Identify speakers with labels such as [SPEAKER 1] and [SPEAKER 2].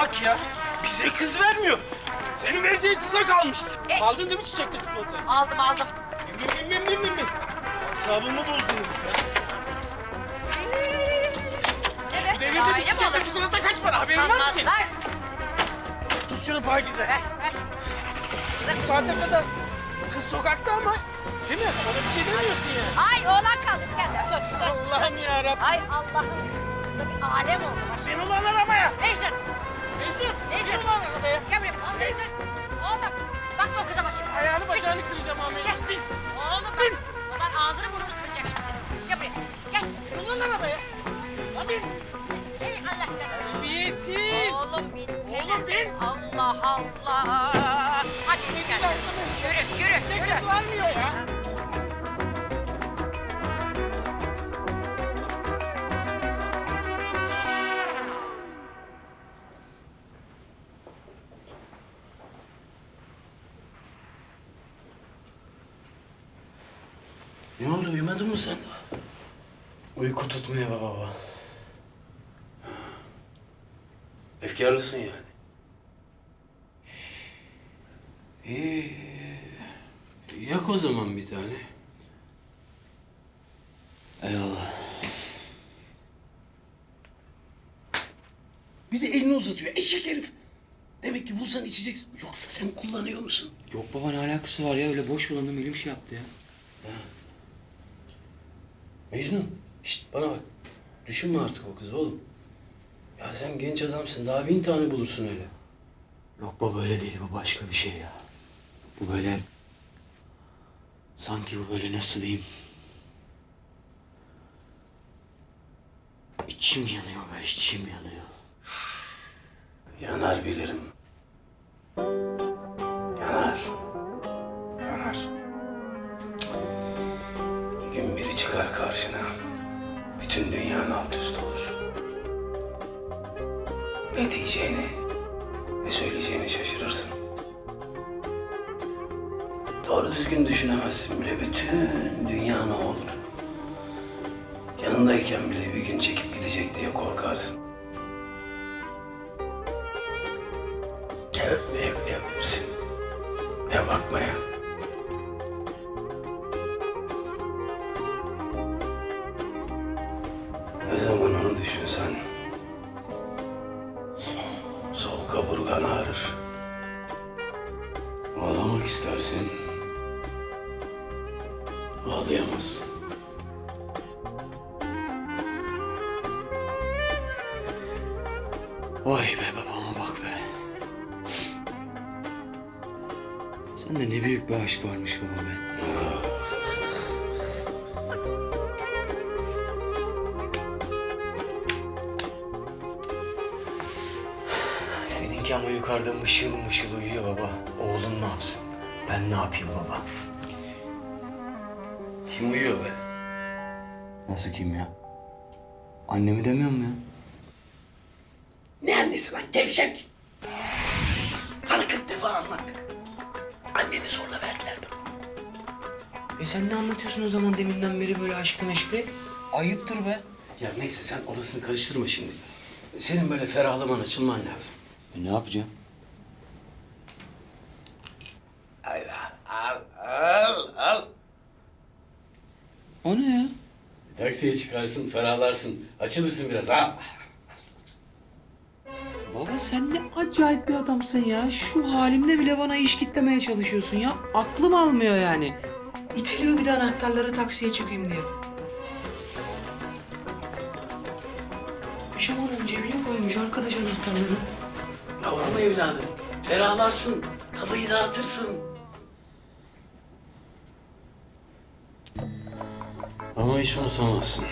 [SPEAKER 1] bak ya. Bize kız vermiyor. Senin vereceğin kıza kalmıştı.
[SPEAKER 2] Geç.
[SPEAKER 1] Aldın değil mi çiçekli çikolatayı?
[SPEAKER 2] Aldım aldım.
[SPEAKER 1] Bin bin bin bin bin. Asabımı bozdu herif ya.
[SPEAKER 2] Evet.
[SPEAKER 1] Bu devirde bir
[SPEAKER 2] aile mi
[SPEAKER 1] çiçekli
[SPEAKER 2] olur?
[SPEAKER 1] çikolata kaç para? Haberin var mı senin?
[SPEAKER 2] Ver
[SPEAKER 1] Tut şunu Pakize.
[SPEAKER 2] ver ver.
[SPEAKER 1] Bu saate kadar kız sokakta ama. Değil mi? Ona bir şey demiyorsun yani.
[SPEAKER 2] Ay oğlan kaldı İskender. Dur şurada.
[SPEAKER 1] Allah'ım yarabbim.
[SPEAKER 2] Ay Allah'ım. Burada bir alem oldu.
[SPEAKER 1] Bin ulan arabaya.
[SPEAKER 2] Mecnun.
[SPEAKER 1] Mecnun.
[SPEAKER 2] Mecnun.
[SPEAKER 1] Bin ulan arabaya.
[SPEAKER 2] Gel buraya. Al. Oğlum. Bakma o kıza bakayım.
[SPEAKER 1] Ayağını bacağını kıracağım ama.
[SPEAKER 2] Gel.
[SPEAKER 1] Bin.
[SPEAKER 2] Oğlum bak. Baban ağzını burnunu kıracak şimdi senin. Gel buraya. Gel.
[SPEAKER 1] Bin ulan arabaya. Ha bin.
[SPEAKER 2] Ey Allah canım.
[SPEAKER 1] Terbiyesiz.
[SPEAKER 2] Oğlum bin.
[SPEAKER 1] Oğlum bin.
[SPEAKER 2] Allah Allah. Hadi İskender. Yürü yürü. Yürü.
[SPEAKER 1] kız vermiyor ya.
[SPEAKER 3] Ne oldu uyumadın mı sen daha?
[SPEAKER 4] Uyku tutmuyor baba baba.
[SPEAKER 3] Efkarlısın yani. İyi. Yak o zaman bir tane.
[SPEAKER 4] Eyvallah.
[SPEAKER 3] Bir de elini uzatıyor eşek herif. Demek ki bulsan içeceksin. Yoksa sen kullanıyor musun?
[SPEAKER 4] Yok baba ne alakası var ya öyle boş bulandım elim şey yaptı ya.
[SPEAKER 3] Mecnun, şşt bana bak. Düşünme artık o kızı oğlum. Ya sen genç adamsın. Daha bin tane bulursun öyle.
[SPEAKER 4] Yok baba öyle değil bu başka bir şey ya. Bu böyle... Sanki bu böyle nasıl diyeyim... İçim yanıyor be içim yanıyor.
[SPEAKER 3] Yanar bilirim. Karşına. Bütün dünyanın alt üst olur. Ne diyeceğini, ne söyleyeceğini şaşırırsın. Doğru düzgün düşünemezsin bile. Bütün dünya ne olur. Yanındayken bile bir gün çekip gidecek diye korkarsın. Ya öpmeye kıyabilirsin. Ya bakmaya. Düşünsen... Sol, sol kaburgan ağrır. Ağlamak istersin. Ağlayamazsın.
[SPEAKER 4] Vay be babama bak be. Sende ne büyük bir aşk varmış baba be. Seninki ama yukarıda mışıl mışıl uyuyor baba. Oğlun ne yapsın? Ben ne yapayım baba?
[SPEAKER 3] Kim uyuyor be?
[SPEAKER 4] Nasıl kim ya? Annemi demiyor mu ya?
[SPEAKER 3] Ne annesi lan gevşek? Sana kırk defa anlattık. Anneni zorla verdiler bana.
[SPEAKER 4] E sen ne anlatıyorsun o zaman deminden beri böyle aşklı meşkli? Ayıptır be.
[SPEAKER 3] Ya neyse sen orasını karıştırma şimdi. Senin böyle ferahlaman, açılman lazım.
[SPEAKER 4] E ne yapacağım?
[SPEAKER 3] Hayda. Al, al, al.
[SPEAKER 4] O ne ya?
[SPEAKER 3] Taksiye çıkarsın, ferahlarsın. Açılırsın biraz ha.
[SPEAKER 4] Baba sen ne acayip bir adamsın ya. Şu halimle bile bana iş kitlemeye çalışıyorsun ya. Aklım almıyor yani. İteliyor bir de anahtarları taksiye çıkayım diye. Pijamanın cebine koymuş arkadaş anahtarları.
[SPEAKER 3] Yavrum evladım. Ferahlarsın, kafayı dağıtırsın. Ama hiç unutamazsın.